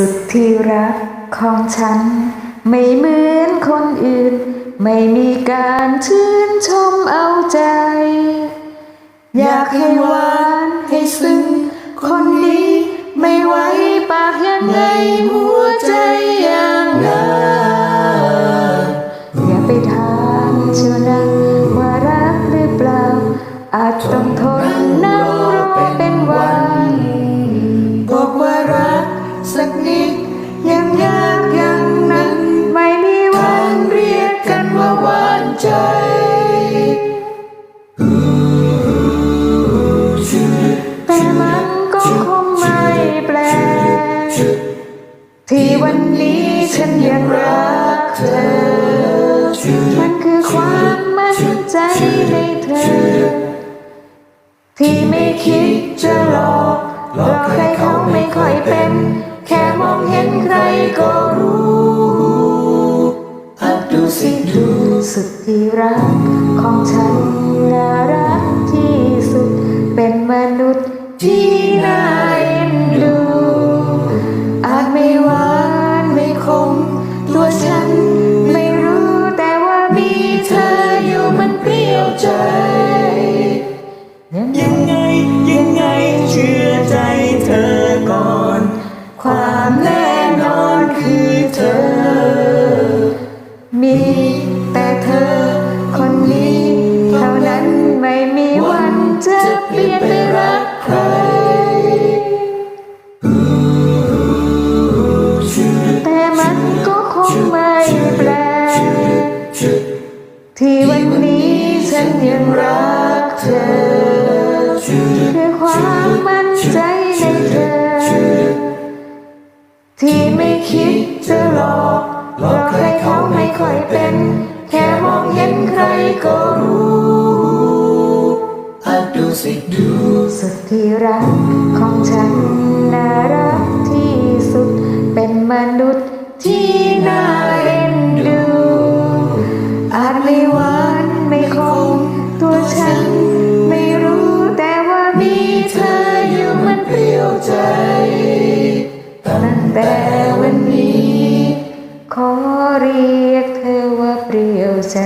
สุดที่รักของฉัน ไม่เหมือนคนอื่น ไม่มีการชื่นชมเอาใจ อยากให้หวานให้ซึ้งคนนี้ไม่ไหวปากยังไงหัวใจอย่างนั้นอย่าไปถามเชียวนะว่ารักหรือเปล่า อาจต้องทน ยังยากย่างนั้นไม่มีวันเรียกกันว่าหวานใจแต่มันก็คงไม่แปลกที่วันนี้ฉันยังรักเธอ มันคือความมั่นใจในเธอ ที่ไม่คิดจะหลอกหลอกใครเขาไม่ค่อยเป็น ห็นใครก็รู้อับดูสิดูสุดที่รักของฉันน่ารักที่สุดเป็นมนุษย์ที่น่าเอ็นดูอาจไม่หวานไม่คมตัวฉัน แปลที่วันนี้ฉันยังรักเธอคือความมั่นใจในเธอ ที่ไม่คิดจะหลอกหลอกใครเขาไม่ค่อยเป็น แค่มองเห็นใครก็รู้อับดูสิดูสุดที่รักของฉัน แต่วันนี้ ขอเรียกเธอว่าเปรี้ยวใจ